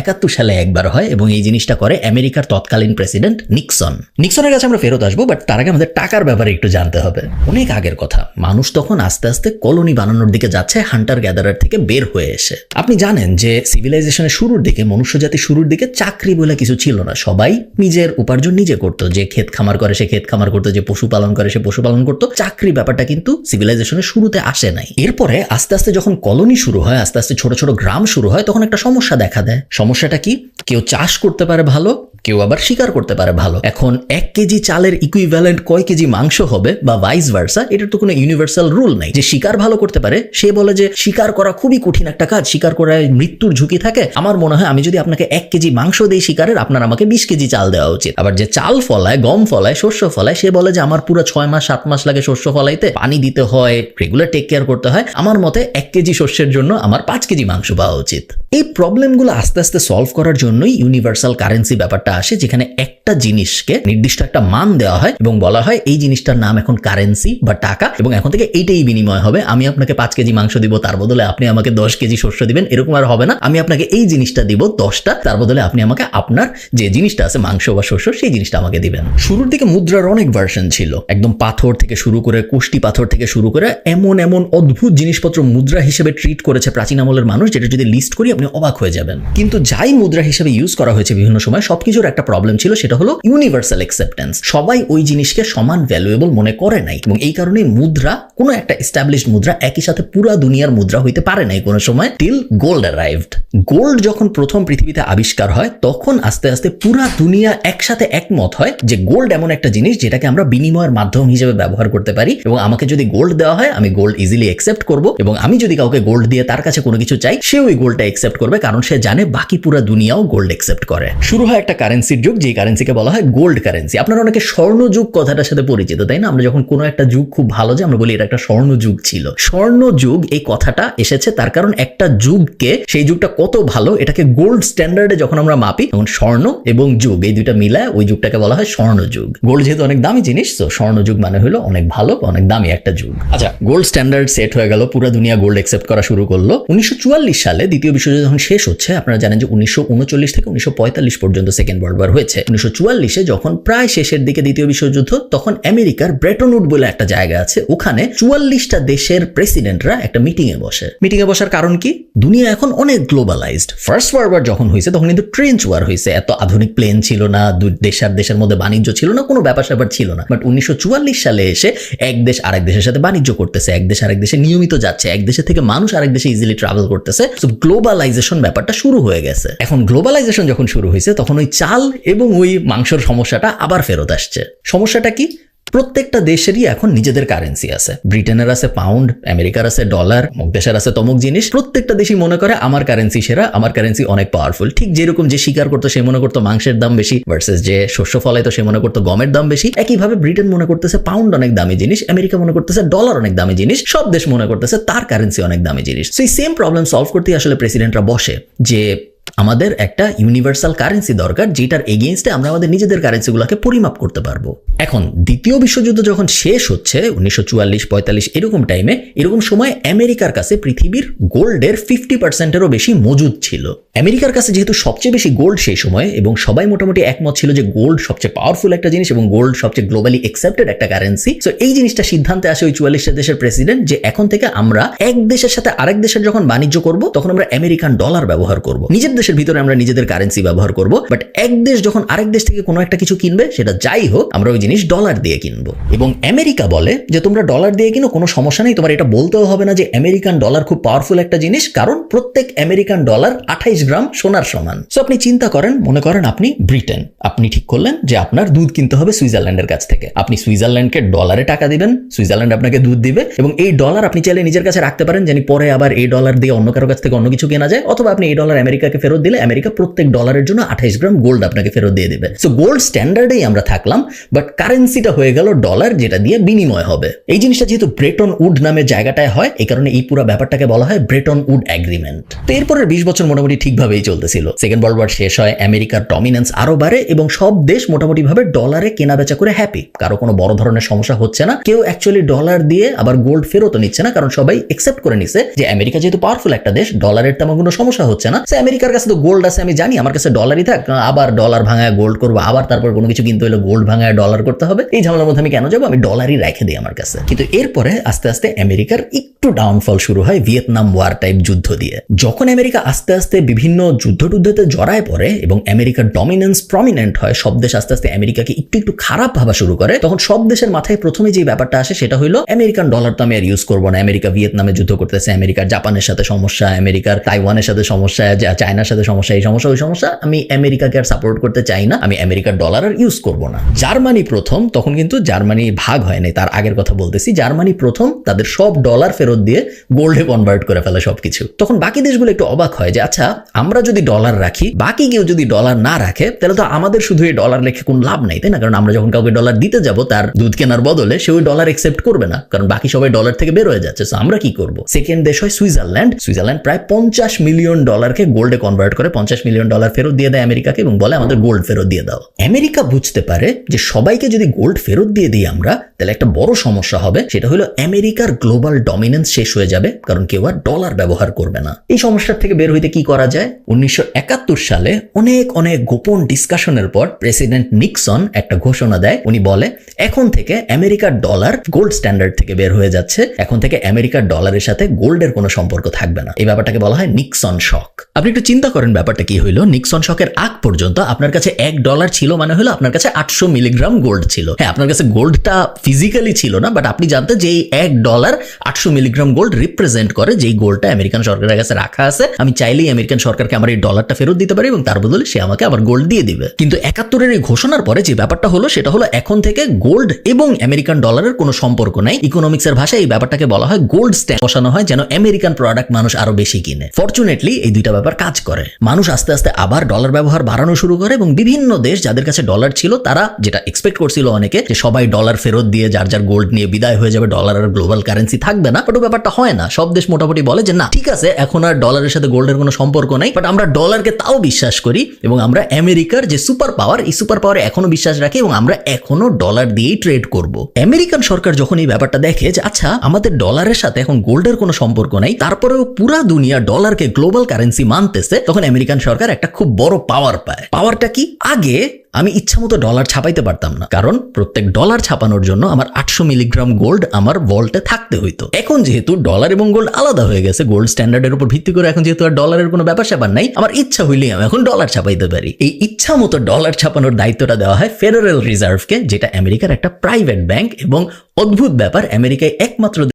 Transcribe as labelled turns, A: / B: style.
A: একাত্তর সালে একবার হয় এবং এই জিনিসটা করে আমেরিকার তৎকালীন প্রেসিডেন্ট নিক্সন। নিক্সনের কাছে আমরা ফেরত আসব বাট তার আগে আমাদের টাকার ব্যাপারে একটু জানতে হবে। অনেক আগের কথা, মানুষ তখন আস্তে আস্তে কলোনি বানানোর দিকে যাচ্ছে হান্টার গ্যাদারার থেকে বের হয়ে এসে। আপনি জানেন যে সিভিলাইজেশনের শুরুর দিকে মনুষ্য জাতি শুরুর দিকে চাকরি বলে কিছু ছিল না, সবাই নিজের উপার্জন নিজে করতো, যে ক্ষেত খামার করে সে ক্ষেত খামার করতো, যে পশুপালন করে সে পশুপালন করতো, চাকরি ব্যাপারটা কিন্তু সিভিলাইজেশনের শুরুতে আসে নাই। এরপরে আস্তে আস্তে যখন কলোনি শুরু হয়, আস্তে আস্তে ছোট ছোট গ্রাম শুরু হয়, তখন একটা সমস্যা দেখা দেয়। সমস্যাটা কি? কেউ চাষ করতে পারে ভালো কেউ আবার শিকার করতে পারে ভালো। এখন এক কেজি চালের ইকুইভ্যালেন্ট কয় কেজি মাংস হবে বা ভাইস ভার্সা এটার তো কোনো ইউনিভার্সাল রুল নাই। যে শিকার ভালো করতে পারে, সে বলে যে শিকার করা খুবই কঠিন একটা কাজ, শিকার করায় মৃত্যুর ঝুঁকি থাকে। আমার মনে হয় আমি যদি আপনাকে এক কেজি মাংস দিই শিকারের, আপনার আমাকে বিশ কেজি চাল দেওয়া উচিত। আবার যে চাল ফলায়, গম ফলায়, শস্য ফলায়, সে বলে যে আমার পুরো ছয় মাস, সাত মাস লাগে শস্য ফলাইতে। পানি দিতে হয় রেগুলার টেক কেয়ার করতে হয়। আমার মতে এক কেজি শস্যের জন্য আমার পাঁচ কেজি মাংস পাওয়া উচিত। এই প্রবলেমগুলো আস্তে আস্তে সলভ করার জন্যই ইউনিভার্সাল কারেন্সি ব্যাপারটা আসে যেখানে একটা জিনিসকে নির্দিষ্ট একটা মান দেওয়া হয় এবং বলা হয় এই জিনিসটার নাম এখন কারেন্সি বা টাকা এবং এখন থেকে এইটাই বিনিময় হবে। আমি আপনাকে পাঁচ কেজি মাংস দিব, তার বদলে আপনি আমাকে দশ কেজি শস্য দিবেন, এরকম আর হবে না। আমি আপনাকে এই জিনিসটা দিব, দশটা, তার বদলে আপনি আমাকে আপনার যে জিনিসটা আছে, মাংস বা শস্য, সেই জিনিসটা আমাকে দিবেন। শুরুর দিকে মুদ্রার অনেক ভার্সন ছিল। একদম পাথর থেকে শুরু করে, কোষ্টি পাথর থেকে শুরু করে, এমন এমন অদ্ভুত জিনিসপত্র মুদ্রা হিসেবে ট্রিট করেছে প্রাচীন আমলের মানুষ, যেটা যদি লিস্ট করি আপনি অবাক হয়ে যাবেন। কিন্তু যাই মুদ্রা হিসেবে ইউজ করা হয়েছে বিভিন্ন সময়, সবকিছুর একটা প্রবলেম ছিল, সেটা হলো ইউনিভার্সাল অ্যাকসেপ্টেন্স সবাই ওই জিনিসকে সমান ভ্যালুয়েবল মনে করে নাই এবং এই কারণে মুদ্রা, কোনো একটা এস্টাবলিশড মুদ্রা একই সাথে পুরা দুনিয়ার মুদ্রা হইতে পারে নাই কোনো সময় টিল গোল্ড অ্যারাইভড গোল্ড যখন প্রথম পৃথিবীতে আবিষ্কার হয়, তখন আস্তে আস্তে পুরা দুনিয়া একসাথে একমত হয় যে গোল্ড এমন একটা জিনিস যেটাকে আমরা বিনিময়ের মাধ্যম হিসেবে ব্যবহার করতে পারি এবং আমাকে যদি গোল্ড দেওয়া হয়, আমি গোল্ড ইজিলি অ্যাকসেপ্ট করব এবং আমি যদি কাউকে গোল্ড দিয়ে তার কাছে কোনো কিছু চাই সে ওই গোল্ডটা অ্যাকসেপ্ট করবে কারণ সে জানে বাকি পুরা দুনিয়াও গোল্ড অ্যাকসেপ্ট করে। শুরু হয় একটা কারেন্সির যুগ যে কারেন্সিকে বলা হয় গোল্ড কারেন্সি আপনারা অনেকে স্বর্ণ যুগ কথাটার সাথে পরিচিত, তাই না? আমরা যখন কোনো একটা যুগ খুব ভালো যে, আমরা বলি এটা একটা স্বর্ণ যুগ ছিল। স্বর্ণ যুগ এই কথাটা এসেছে তার কারণ একটা যুগকে, সেই যুগটা কত ভালো, এটাকে গোল্ড স্ট্যান্ডার্ডে যখন আমরা মাপি, তখন স্বর্ণ এবং যুগ, এই দুইটা মিলায় ওই যুগটাকে বলা হয় স্বর্ণ যুগ গোল্ড যেহেতু অনেক দামি জিনিস, তো স্বর্ণ যুগ মানে হলো অনেক ভালো, অনেক দামি একটা যুগ। আচ্ছা গোল্ড স্ট্যান্ডার্ড সেট হয়ে গেল, পুরো দুনিয়া গোল্ড অ্যাকসেপ্ট করা শুরু করল। উনিশশো চুয়াল্লিশ সালে দ্বিতীয় বিশ্বযুদ্ধ যখন শেষ হচ্ছে, আপনারা জানেন যে উনিশশো উনচল্লিশ থেকে উনিশশো পঁয়তাল্লিশ পর্যন্ত সেকেন্ড ওয়ার্ল্ড ওয়ার হয়েছে। উনিশশো চুয়াল্লিশে যখন প্রায় শেষের দিকে দ্বিতীয় বিশ্বযুদ্ধ, তখন আমেরিকার ব্রেটনউড বলে একটা জায়গা আছে। ওখানে চুয়াল্লিশটা দেশের প্রেসিডেন্টরা একটা মিটিং এ বসে। মিটিং এ বসার কারণ কি? দুনিয়া এখন অনেক গ্লোবালাইজড। ফার্স্ট ওয়ার্ল্ড ওয়ার যখন হয়েছে, তখন কিন্তু ট্রেঞ্চ ওয়ার হয়েছে। এত আধুনিক প্লেন ছিল না দুই দেশ আর দেশের মধ্যে বাণিজ্য ছিল না, কোনো ব্যাপার স্যাপার ছিল না। বাট উনিশশো চুয়াল্লিশ সালে এসে এক দেশ আরেক দেশের সাথে বাণিজ্য করতেছে, এক দেশ আরেক দেশে নিয়মিত যাচ্ছে, এক দেশে থেকে মানুষ আরেক দেশে ইজিলি ট্রাভেল করতেছে। তো গ্লোবালাইজেশন ব্যাপারটা শুরু হয়ে গেছে। এখন গ্লোবালাইজেশন যখন শুরু হয়েছে, তখন ওই চাল এবং ওই মাংসর সমস্যাটা আবার ফেরত আসছে। সমস্যাটা কি? প্রত্যেকটা দেশেরই এখন নিজেদের কারেন্সি আছে। ব্রিটেনের আছে পাউন্ড আমেরিকার আছে ডলার অমুক দেশের আছে তমুক জিনিস। প্রত্যেকটা দেশই মনে করে আমার কারেন্সি সেরা, আমার কারেন্সি অনেক পাওয়ারফুল ঠিক যেরকম যে স্বীকার করতো সে মনে করতো মাংসের দাম বেশি ভার্সেস যে শস্য ফলাইতো সে মনে করতো গমের দাম বেশি। একইভাবে ব্রিটেন মনে করতেছে পাউন্ড অনেক দামি জিনিস, আমেরিকা মনে করতেছে ডলার অনেক দামি জিনিস। সব দেশ মনে করতেছে তার কারেন্সি অনেক দামি জিনিস। সেই সেম প্রবলেম সলভ করতে আসলে প্রেসিডেন্টরা বসে যে আমাদের একটা ইউনিভার্সাল কারেন্সি দরকার, যেটার এগেনস্টে আমরা আমাদের নিজেদের কারেন্সিগুলোকে পরিমাপ করতে পারব। এখন, দ্বিতীয় বিশ্বযুদ্ধ যখন শেষ হচ্ছে, উনিশশো চুয়াল্লিশ পঁয়তাল্লিশ এরকম টাইমে এরকম সময় আমেরিকার কাছে পৃথিবীর গোল্ডের ফিফটি পার্সেন্টেরও বেশি মজুদ ছিল। আমেরিকার কাছে যেহেতু সবচেয়ে বেশি গোল্ড সেই সময়, এবং সবাই মোটামুটি একমত ছিল যে গোল্ড সবচেয়ে পাওয়ারফুল একটা জিনিস এবং গোল্ড সবচেয়ে গ্লোবালি অ্যাকসেপ্টেড একটা কারেন্সি তো এই জিনিসটা সিদ্ধান্তে আসে ওই চুয়াল্লিশটা দেশের প্রেসিডেন্ট যে এখন থেকে আমরা এক দেশের সাথে আরেক দেশের যখন বাণিজ্য করব, তখন আমরা আমেরিকান ডলার ব্যবহার করব। নিজের দেশের ভিতরে আমরা নিজেদের কারেন্সি ব্যবহার করব বাট এক দেশ যখন আরেক দেশ থেকে কোনো একটা কিছু কিনবে, সেটা যাই হোক, আমরা ওই জিনিস ডলার দিয়ে কিনবো। এবং আমেরিকা বলে যে, তোমরা ডলার দিয়ে কিনো, কোনো সমস্যা নেই, তোমার এটা বলতেও হবে না যে আমেরিকান ডলার খুব পাওয়ারফুল একটা জিনিস, কারণ প্রত্যেক আমেরিকান ডলার আঠাইশ গ্রাম সোনার সমান। সো আপনি চিন্তা করেন, মনে করেন আপনি ব্রিটেন আপনি ঠিক করলেন যে, আপনার দুধ কিনতে হবে সুইজারল্যান্ডের কাছ থেকে। আপনি সুইজারল্যান্ডকে ডলারে টাকা দিবেন, সুইজারল্যান্ড আপনাকে দুধ দিবে, এবং এই ডলার আপনি চাইলে নিজের কাছে রাখতে পারেন, জানি পরে আবার এই ডলার দিয়ে অন্য কারও কাছ থেকে অন্য কিছু কেনা যায়, অথবা আপনি এই ডলার আমেরিকাকে ফেরত দিলে আমেরিকা প্রত্যেক ডলারের জন্য আঠাইশ গ্রাম গোল্ড আপনাকে ফেরত দিয়ে দেবে। সো গোল্ড স্ট্যান্ডার্ডেই আমরা থাকলাম বাট কারেন্সিটা হয়ে গেল ডলার যেটা দিয়ে বিনিময় হবে। এই জিনিসটা যেহেতু ব্রেটন উড নামের জায়গাটায় হয়, এই কারণে এই পুরো ব্যাপারটাকে বলা হয় ব্রেটন উড অ্যাগ্রিমেন্ট তো এরপরের বিশ বছর মোটামুটি ঠিকভাবেই চলতেছিল। সেকেন্ড ওয়ার্ল্ড ওয়ার শেষ হয়, আমেরিকার ডমিনেন্স আরও বাড়ে, এবং সব দেশ মোটামুটি ভাবে ডলারে কেনা বেচা করে হ্যাপি কারও কোনো বড় ধরনের সমস্যা হচ্ছে না। কেউ অ্যাকচুয়ালি ডলার দিয়ে আবার গোল্ড ফেরত নিচ্ছে না, কারণ সবাই একসেপ্ট করে নিছে যে আমেরিকা যেহেতু পাওয়ারফুল একটা দেশ ডলারের তেমন কোনো সমস্যা হচ্ছে না। সে আমেরিকার কাছে তো গোল্ড আছে, আমি জানি, আমার কাছে ডলারই থাক আবার ডলার ভাঙায় গোল্ড করব, আবার তারপর কোনো কিছু কিনতে হলে গোল্ড ভাঙায় ডলার করতে হবে। এই ঝামেলার মধ্যে আমি কেন যাব? আমি ডলারই রেখে দিই আমার কাছে। কিন্তু এরপরে আস্তে আস্তে আমেরিকার একটু ডাউনফল শুরু হয় ভিয়েতনাম ওয়ার টাইপ যুদ্ধ দিয়ে। যখন আমেরিকা আস্তে আস্তে বিভিন্ন যুদ্ধ টুদ্ধতে জড়ায় পড়ে এবং আমেরিকার ডমিনেন্স প্রমিনেন্ট হয়, সব দেশ আস্তে আস্তে আমেরিকাকে একটু একটু খারাপ ভাবা শুরু করে, তখন সব দেশের মাথায় প্রথমে যে ব্যাপারটা আসে সেটা হলো আমেরিকান ডলার তো আমি আর ইউজ করব না। আমেরিকা ভিয়েতনামে যুদ্ধ করতেছে, আমেরিকার জাপানের সাথে সমস্যা, আমেরিকার তাইওয়ানের সাথে সমস্যা চায়নার সাথে সমস্যা, এই সমস্যা, ওই সমস্যা, আমি আমেরিকাকে আর সাপোর্ট করতে চাই না, আমি আমেরিকার ডলার আর ইউজ করব না। জার্মানি প্রথম, তখন কিন্তু জার্মানি ভাগ হয়নি তার আগের কথা বলতেছি, জার্মানি প্রথম তাদের সব ডলার ফেরত দিয়ে গোল্ডে কনভার্ট করে ফেলে সবকিছু। তখন বাকি দেশগুলো একটু অবাক হয় যে আচ্ছা আমরা যদি ডলার রাখি, বাকি কেউ যদি ডলার না রাখে, তাহলে তো আমাদের শুধু এই ডলার লেখে কোনো লাভ নেই, তাই না? কারণ আমরা যখন কাউকে ডলার দিতে যাব, তার দুধ কেনার বদলে সে ওই ডলার একসেপ্ট করবে না, কারণ বাকি সবাই ডলার থেকে বের হয়ে যাচ্ছে আমরা কি করব? সেকেন্ড দেশ হয় সুইজারল্যান্ড সুইজারল্যান্ড প্রায় পঞ্চাশ মিলিয়ন ডলারকে গোল্ডে কনভার্ট করে পঞ্চাশ মিলিয়ন ডলার ফেরত দিয়ে দেয় আমেরিকাকে এবং বলে আমাদের গোল্ড ফেরত দিয়ে দাও। আমেরিকা বুঝতে পারে যে সবাইকে যদি গোল্ড ফেরত দিয়ে দিই আমরা, তাহলে একটা বড় সমস্যা হবে, সেটা হলো আমেরিকার গ্লোবাল ডমিনেন্স শেষ হয়ে যাবে, কারণ কেউ আর ডলার ব্যবহার করবে না। এই সমস্যার থেকে বের হইতে কি করা যায়? উনিশশো একাত্তর সালে অনেক অনেক গোপন ডিসকাশনের পর প্রেসিডেন্ট নিক্সন একটা ঘোষণা দেয়। উনি বলে, এখন থেকে আমেরিকার ডলার গোল্ড স্ট্যান্ডার্ড থেকে বের হয়ে যাচ্ছে, এখন থেকে আমেরিকার ডলারের সাথে গোল্ডের কোনো সম্পর্ক থাকবে না। এই ব্যাপারটাকে বলা হয় নিক্সন শক আপনি একটু চিন্তা করেন ব্যাপারটা কি হইল? নিক্সন শকের আগ পর্যন্ত আপনার কাছে এক ডলার ছিল মানে হলো আপনার কাছে আটশো মিলিগ্রাম গোল্ড ছিল। হ্যাঁ আপনার কাছে গোল্ডটা ফিজিক্যালি ছিল না বাট আপনি জানতেন যে এই এক ডলার আটশো মিলিগ্রাম গোল্ড রিপ্রেজেন্ট করে যেই গোল্ডটা আমেরিকান সরকারের কাছে রাখা আছে। আমি চাইলেই আমেরিকান সরকারকে আমার এই ডলারটা ফেরত দিতে পারি এবং তার বদলে সে আমাকে আবার গোল্ড দিয়ে দিবে। কিন্তু একাত্তরের এই ঘোষণার পরে যে ব্যাপারটা হলো, সেটা হলো এখন থেকে গোল্ড এবং আমেরিকান ডলারের কোনো সম্পর্ক নাই। ইকোনমিক্সের ভাষায় এই ব্যাপারটাকে বলা হয় গোল্ড স্ট্যান্ড বসানো হয় যেন আমেরিকান প্রোডাক্ট মানুষ আরও বেশি কিনে। ফরচুনেটলি এই দুইটা ব্যাপার কাজ করে। মানুষ আস্তে আস্তে আবার ডলার ব্যবহার বাড়ানো শুরু করে এবং বিভিন্ন দেশ যাদের কাছে ডলার ছিল, তারা যেটা এক্সপেক্ট করছিল অনেকে, যে সবাই ডলার ফেরত দিয়ে যার যার গোল্ড নিয়ে বিদায় হয়ে যাবে ডলার আর গ্লোবাল কারেন্সি থাকবে না। বাট ও ব্যাপারটা হয় না। সব দেশ মোটামুটি বলে যে, না, ঠিক আছে, এখন আর ডলারের সাথে গোল্ডের কোনো সম্পর্ক নাই। বাট আমরা ডলারকে তাও বিশ্বাস করি এবং আমরা আমেরিকার যে সুপার পাওয়ার এই সুপার পাওয়ারে এখনও বিশ্বাস রাখি এবং আমরা এখনও ডলার দিয়েই ট্রেড করব। আমেরিকান সরকার যখন এই ব্যাপারটা দেখে যে আচ্ছা আমাদের ডলারের সাথে এখন গোল্ডের কোনো সম্পর্ক নাই, তারপরেও পুরা দুনিয়া ডলারকে গ্লোবাল কারেন্সি মানতেছে তখন আমেরিকান সরকার একটা খুব বড় পাওয়ার পায়। পাওয়ারটা কি? আগে আমি ইচ্ছা মতো ডলার ছাপাইতে পারতাম না। কারণ প্রত্যেক ডলার ছাপানোর জন্য আমার আটশো মিলিগ্রাম গোল্ড আমার ভল্টে থাকতে হইতো। এখন যেহেতু ডলার এবং গোল্ড আলাদা হয়ে গেছে গোল্ড স্ট্যান্ডার্ডের উপর ভিত্তি করে এখন যেহেতু আর ডলারের কোনো ব্যাপার স্যাপার নাই, আমার ইচ্ছা হইলেই আমি এখন ডলার ছাপাইতে পারি। এই ইচ্ছা মতো ডলার ছাপানোর দায়িত্বটা দেওয়া হয় ফেডারেল রিজার্ভকে যেটা আমেরিকার একটা প্রাইভেট ব্যাংক এবং অদ্ভুত ব্যাপার, আমেরিকায় একমাত্র